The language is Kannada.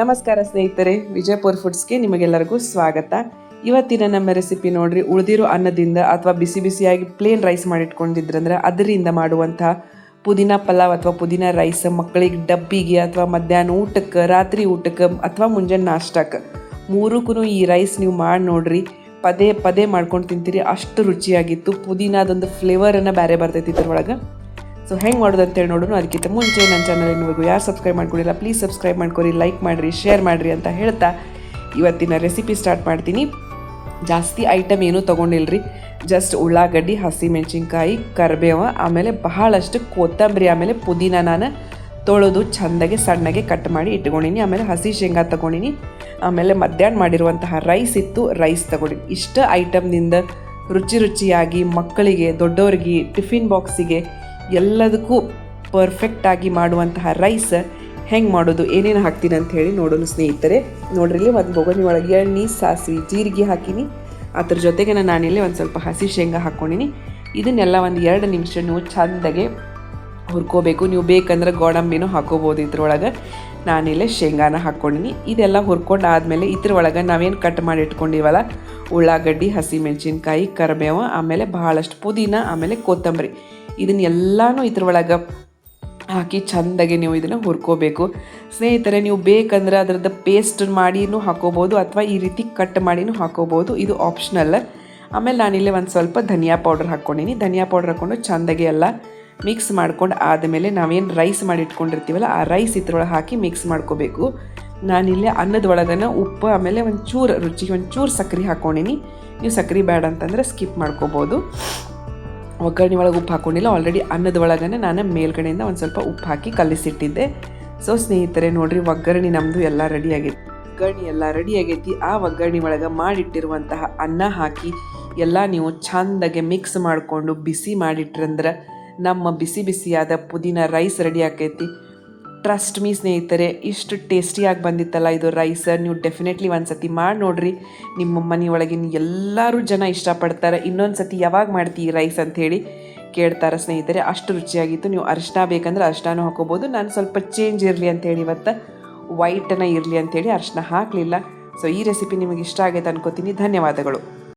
ನಮಸ್ಕಾರ ಸ್ನೇಹಿತರೆ, ವಿಜಯಪುರ್ ಫುಡ್ಸ್ಗೆ ನಿಮಗೆಲ್ಲರಿಗೂ ಸ್ವಾಗತ. ಇವತ್ತಿನ ನಮ್ಮ ರೆಸಿಪಿ ನೋಡ್ರಿ, ಉಳಿದಿರೋ ಅನ್ನದಿಂದ ಅಥವಾ ಬಿಸಿ ಬಿಸಿಯಾಗಿ ಪ್ಲೇನ್ ರೈಸ್ ಮಾಡಿಟ್ಕೊಂಡಿದ್ರಂದ್ರೆ ಅದರಿಂದ ಮಾಡುವಂತಹ ಪುದೀನ ಪಲಾವ್ ಅಥವಾ ಪುದೀನ ರೈಸ್ ಮಕ್ಕಳಿಗೆ ಡಬ್ಬಿಗೆ ಅಥವಾ ಮಧ್ಯಾಹ್ನ ಊಟಕ್ಕೆ, ರಾತ್ರಿ ಊಟಕ್ಕೆ ಅಥವಾ ಮುಂಜಾನೆ ನಾಷ್ಟಕ್ಕೆ ಮೂರಕ್ಕೂ ಈ ರೈಸ್ ನೀವು ಮಾಡಿ ನೋಡ್ರಿ, ಪದೇ ಪದೇ ಮಾಡ್ಕೊಂಡು ತಿಂತೀರಿ, ಅಷ್ಟು ರುಚಿಯಾಗಿತ್ತು. ಪುದೀನದೊಂದು ಫ್ಲೇವರನ್ನು ಬೇರೆ ಬರ್ತೈತಿ ಇದ್ರೊಳಗೆ. ಸೊ ಹೆಂಗೆ ಮಾಡೋದು ಅಂತೇಳಿ ನೋಡೋಣ ಅದಕ್ಕಿಂತ ಮುಂಚೆ ನನ್ನ ಚಾನಲ್ ಇನ್ನುವರೆಗೂ ಯಾರು ಸಬ್ಸ್ಕ್ರೈಬ್ ಮಾಡ್ಕೊಂಡಿಲ್ಲ ಪ್ಲೀಸ್ ಸಬ್ಸ್ಕ್ರೈಬ್ ಮಾಡ್ಕೊಡಿ ಲೈಕ್ ಮಾಡಿರಿ ಶೇರ್ ಮಾಡಿರಿ ಅಂತ ಹೇಳ್ತಾ ಇವತ್ತಿನ ರೆಸಿಪಿ ಸ್ಟಾರ್ಟ್ ಮಾಡ್ತೀನಿ. ಜಾಸ್ತಿ ಐಟಮ್ ಏನೂ ತೊಗೊಂಡಿಲ್ರಿ. ಜಸ್ಟ್ ಉಳ್ಳಾಗಡ್ಡಿ ಹಸಿಮೆಣ್ಸಿನ್ಕಾಯಿ ಕರಿಬೇವ, ಆಮೇಲೆ ಬಹಳಷ್ಟು ಕೊತ್ತಂಬರಿ, ಆಮೇಲೆ ಪುದೀನ ನಾನು ತೊಳೆದು ಚೆಂದಾಗೆ ಸಣ್ಣಗೆ ಕಟ್ ಮಾಡಿ ಇಟ್ಕೊಂಡಿನಿ. ಆಮೇಲೆ ಹಸಿ ಶೇಂಗಾ ತೊಗೊಂಡಿನಿ. ಆಮೇಲೆ ಮಧ್ಯಾಹ್ನ ಮಾಡಿರುವಂತಹ ರೈಸ್ ಇತ್ತು ರೈಸ್ ತೊಗೊಂಡಿನಿ. ಇಷ್ಟು ಐಟಮ್ನಿಂದ ರುಚಿ ರುಚಿಯಾಗಿ ಮಕ್ಕಳಿಗೆ, ದೊಡ್ಡವ್ರಿಗೆ, ಟಿಫಿನ್ ಬಾಕ್ಸಿಗೆ ಎಲ್ಲದಕ್ಕೂ ಪರ್ಫೆಕ್ಟಾಗಿ ಮಾಡುವಂತಹ ರೈಸ್ ಹೆಂಗೆ ಮಾಡೋದು, ಏನೇನು ಹಾಕ್ತೀನಿ ಅಂತ ಹೇಳಿ ನೋಡೋಣ ಸ್ನೇಹಿತರೆ. ನೋಡ್ರಿ, ಇಲ್ಲಿ ಒಂದು ಬೊಗಣಿ ಒಳಗೆ ಎಣ್ಣೆ, ಸಾಸಿವೆ, ಜೀರಿಗೆ ಹಾಕಿನಿ. ಅದ್ರ ಜೊತೆಗೆ ನಾನು ನಾನಿಲ್ಲಿ ಒಂದು ಸ್ವಲ್ಪ ಹಸಿ ಶೇಂಗಾ ಹಾಕ್ಕೊಂಡಿನಿ ಇದನ್ನೆಲ್ಲ ಒಂದು ಎರಡು ನಿಮಿಷ ನೀವು ಚೆಂದಾಗೆ ಹುರ್ಕೋಬೇಕು. ನೀವು ಬೇಕಂದ್ರೆ ಗೋಡಂಬಿನೂ ಹಾಕೋಬೋದು ಇದ್ರೊಳಗೆ. ನಾನಿಲ್ಲೇ ಶೇಂಗಾನ ಹಾಕ್ಕೊಂಡಿನಿ ಇದೆಲ್ಲ ಹುರ್ಕೊಂಡು ಆದಮೇಲೆ ಇದ್ರೊಳಗೆ ನಾವೇನು ಕಟ್ ಮಾಡಿ ಇಟ್ಕೊಂಡಿವಲ್ಲ ಉಳ್ಳಾಗಡ್ಡಿ, ಹಸಿಮೆಣ್ಸಿನ್ಕಾಯಿ, ಕರಿಬೇವು, ಆಮೇಲೆ ಬಹಳಷ್ಟು ಪುದೀನ, ಆಮೇಲೆ ಕೊತ್ತಂಬರಿ. ಇದನ್ನೆಲ್ಲನೂ ಇದ್ರೊಳಗೆ ಹಾಕಿ ಚೆಂದಾಗಿ ನೀವು ಇದನ್ನು ಹುರ್ಕೋಬೇಕು. ಸ್ನೇಹಿತರೆ, ನೀವು ಬೇಕಂದ್ರೆ ಅದರದ್ದು ಪೇಸ್ಟ್ ಮಾಡಿನೂ ಹಾಕೋಬೋದು ಅಥವಾ ಈ ರೀತಿ ಕಟ್ ಮಾಡಿನೂ ಹಾಕೋಬೋದು. ಇದು ಆಪ್ಷನಲ್. ಆಮೇಲೆ ನಾನಿಲ್ಲಿ ಒಂದು ಸ್ವಲ್ಪ ಧನಿಯಾ ಪೌಡರ್ ಹಾಕ್ಕೊಂಡಿನಿ. ಧನಿಯಾ ಪೌಡರ್ ಹಾಕ್ಕೊಂಡು ಚೆಂದಾಗಿ ಎಲ್ಲ ಮಿಕ್ಸ್ ಮಾಡ್ಕೊಂಡು ಆದಮೇಲೆ ನಾವೇನು ರೈಸ್ ಮಾಡಿಟ್ಕೊಂಡಿರ್ತೀವಲ್ಲ, ಆ ರೈಸ್ ಇದ್ರೊಳಗೆ ಹಾಕಿ ಮಿಕ್ಸ್ ಮಾಡ್ಕೋಬೇಕು. ನಾನಿಲ್ಲೇ ಅನ್ನದ ಒಳಗನ ಉಪ್ಪು, ಆಮೇಲೆ ಒಂದು ಚೂರು ರುಚಿಗೆ ಒಂದು ಚೂರು ಸಕ್ಕರೆ ಹಾಕ್ಕೊಂಡಿನಿ ನೀವು ಸಕ್ಕರೆ ಬೇಡ ಅಂತಂದರೆ ಸ್ಕಿಪ್ ಮಾಡ್ಕೋಬೋದು. ಒಗ್ಗರಣೆ ಒಳಗೆ ಉಪ್ಪು ಹಾಕ್ಕೊಂಡಿಲ್ಲ ಆಲ್ರೆಡಿ ಅನ್ನದ ಒಳಗನೆ ನಾನು ಮೇಲ್ಗಡೆಯಿಂದ ಒಂದು ಸ್ವಲ್ಪ ಉಪ್ಪು ಹಾಕಿ ಕಲಿಸಿಟ್ಟಿದ್ದೆ. ಸೊ ಸ್ನೇಹಿತರೆ, ನೋಡಿರಿ, ಒಗ್ಗರಣೆ ನಮ್ಮದು ಎಲ್ಲ ರೆಡಿ ಆಗೈತಿ. ಒಗ್ಗರಣೆ ಎಲ್ಲ ರೆಡಿ ಆಗೈತಿ. ಆ ಒಗ್ಗರಣೆ ಒಳಗೆ ಮಾಡಿಟ್ಟಿರುವಂತಹ ಅನ್ನ ಹಾಕಿ ಎಲ್ಲ ನೀವು ಚಂದಾಗೆ ಮಿಕ್ಸ್ ಮಾಡಿಕೊಂಡು ಬಿಸಿ ಮಾಡಿಟ್ರಂದ್ರೆ ನಮ್ಮ ಬಿಸಿ ಬಿಸಿಯಾದ ಪುದೀನ ರೈಸ್ ರೆಡಿ ಆಕೈತಿ. ಟ್ರಸ್ಟ್ ಮೀ ಸ್ನೇಹಿತರೆ, ಇಷ್ಟು ಟೇಸ್ಟಿಯಾಗಿ ಬಂದಿತ್ತಲ್ಲ ಇದು ರೈಸ ನೀವು ಡೆಫಿನೆಟ್ಲಿ ಒಂದು ಸತಿ ಮಾಡಿ ನೋಡ್ರಿ. ನಿಮ್ಮ ಮನೆಯೊಳಗಿನ ಎಲ್ಲರೂ ಜನ ಇಷ್ಟಪಡ್ತಾರೆ. ಇನ್ನೊಂದು ಸತಿ ಯಾವಾಗ ಮಾಡ್ತೀವಿ ರೈಸ್ ಅಂಥೇಳಿ ಕೇಳ್ತಾರೆ ಸ್ನೇಹಿತರೆ. ಅಷ್ಟು ರುಚಿಯಾಗಿತ್ತು. ನೀವು ಅರಿಶಿನ ಬೇಕಂದ್ರೆ ಅರಿಶಿನೂ ಹಾಕೋಬೋದು ನಾನು ಸ್ವಲ್ಪ ಚೇಂಜ್ ಇರಲಿ ಅಂತೇಳಿ ಇವತ್ತು. ವೈಟನ್ನು ಇರಲಿ ಅಂತೇಳಿ ಅರಿಶಿನ ಹಾಕಲಿಲ್ಲ. ಸೊ ಈ ರೆಸಿಪಿ ನಿಮಗೆ ಇಷ್ಟ ಆಗೈತೆ ಅನ್ಕೋತೀನಿ. ಧನ್ಯವಾದಗಳು.